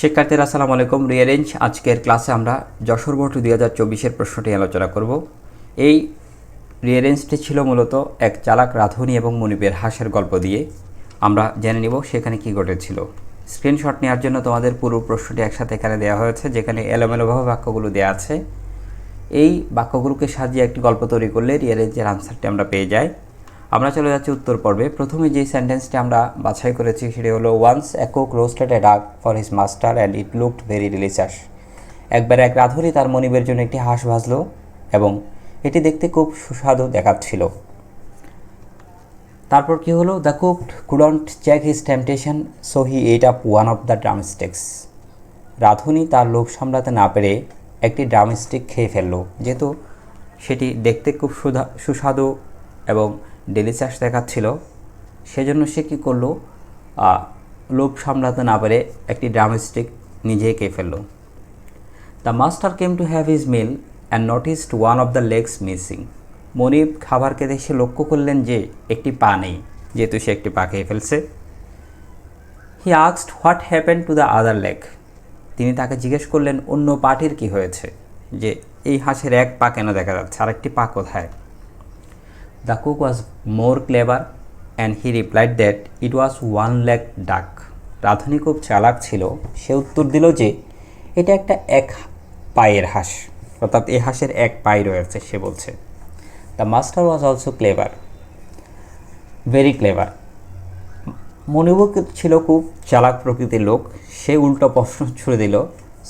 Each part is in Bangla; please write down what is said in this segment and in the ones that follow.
শিক্ষার্থীরা, আসসালামু আলাইকুম। রিয়ারেঞ্জ আজকের ক্লাসে আমরা যশোর বোর্ড দুই হাজার চব্বিশের প্রশ্নটি আলোচনা করব। এই রিয়ারেঞ্জটি ছিল মূলত এক চালাক রাধুনী এবং মনিবের হাসের গল্প দিয়ে। আমরা জেনে নিব সেখানে কি ঘটেছিল। স্ক্রিনশট নেওয়ার জন্য তোমাদের পুরো প্রশ্নটি একসাথে এখানে দেওয়া হয়েছে, যেখানে এলোমেলোভাবে বাক্যগুলো দেওয়া আছে। এই বাক্যগুলোকে সাজিয়ে একটি গল্প তৈরি করলে রিয়ারেঞ্জের আনসারটি আমরা পেয়ে যাই। আমরা চলে যাচ্ছি উত্তর পর্বে। প্রথমে যে সেন্টেন্সটি আমরা বাছাই করেছি সেটি হলো once a cook roasted a duck for his master and it looked very delicious একবার এক রাধুরি তার মনিবের জন্য একটি হাঁস ভাজলো এবং এটি দেখতে খুব সুস্বাদু দেখাচ্ছিল। তারপর কি হলো? The cooked couldn't check his temptation so he ate up one of the drumsticks রাধুনি তার লোভ সামলাতে না পেরে একটি ড্রামস্টিক খেয়ে ফেলল। যেহেতু সেটি দেখতে খুব সুস্বাদু এবং ডেলিশাস দেখাচ্ছিল। সেজন্য সে কী করল? লোভ সামলাতে না পেরে একটি ড্রামস্টিক নিজেই খেয়ে ফেলল। The master came to have his meal and noticed one of the legs missing মনিব খাবার খেতে এসে লক্ষ্য করলেন যে একটি পা নেই, যেহেতু সে একটি পা খেয়ে ফেলছে। He আক্সড what happen to the other leg তিনি তাকে জিজ্ঞেস করলেন, অন্য পাটির কি হয়েছে? যে, এই হাঁসের এক পা কেন দেখা যাচ্ছে? আর একটি পা কোথায়? The cook was more clever and he replied that it was one leg duck রাধুনি খুব চালাক ছিল। সে উত্তর দিল যে, এটা একটা এক পায়ের হাঁস। অর্থাৎ এ হাঁসের এক পায়ে রয়েছে, সে বলছে। The master was also clever very clever মনিবুক ছিল খুব চালাক প্রকৃতির লোক। সে উল্টো প্রশ্ন ছুড়ে দিল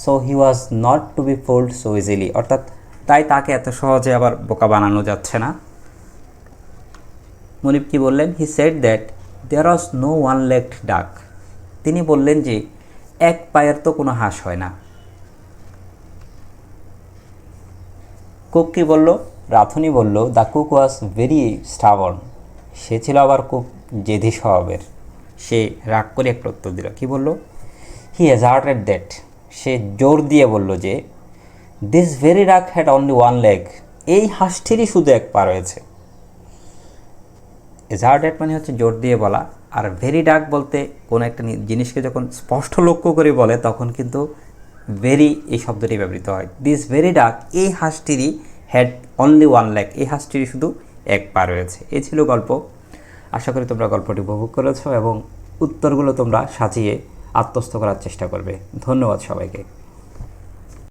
so he was not to be fooled so easily অর্থাৎ তাই তাকে এত সহজে আবার বোকা বানানো যাচ্ছে না। মনিব কি বললেন? He said that there was no one legged duck তিনি বললেন যে, এক পায়ের তো কোনো হাঁস হয় না। কুক কি বলল? রাথুনি বলল the cook was very stubborn সে ছিল আবার খুব জেদি স্বভাবের। সে রাগ করে একটা উত্তর দিল। কি বলল? হি হ্যাজার্টেড দ্যাট সে জোর দিয়ে বলল যে this very duck had only one leg এই হাঁসটিরই শুধু এক পা রয়েছে। এজার্টেড মানে হচ্ছে জোর দিয়ে বলা। আর ভেরি ডাক বলতে কোনো একটা জিনিসকে যখন স্পষ্ট লক্ষ্য করে বলে, তখন কিন্তু ভেরি এই শব্দটি ব্যবহৃত হয়। দিস ভেরি ডাক এই হাঁসটিরই হ্যাড অনলি ওয়ান ল্যাক এই হাঁসটিরই শুধু এক পা রয়েছে। এ ছিল গল্প। আশা করি তোমরা গল্পটি উপভোগ করেছ এবং উত্তরগুলো তোমরা সাজিয়ে আত্মস্থ করার চেষ্টা করবে। ধন্যবাদ সবাইকে।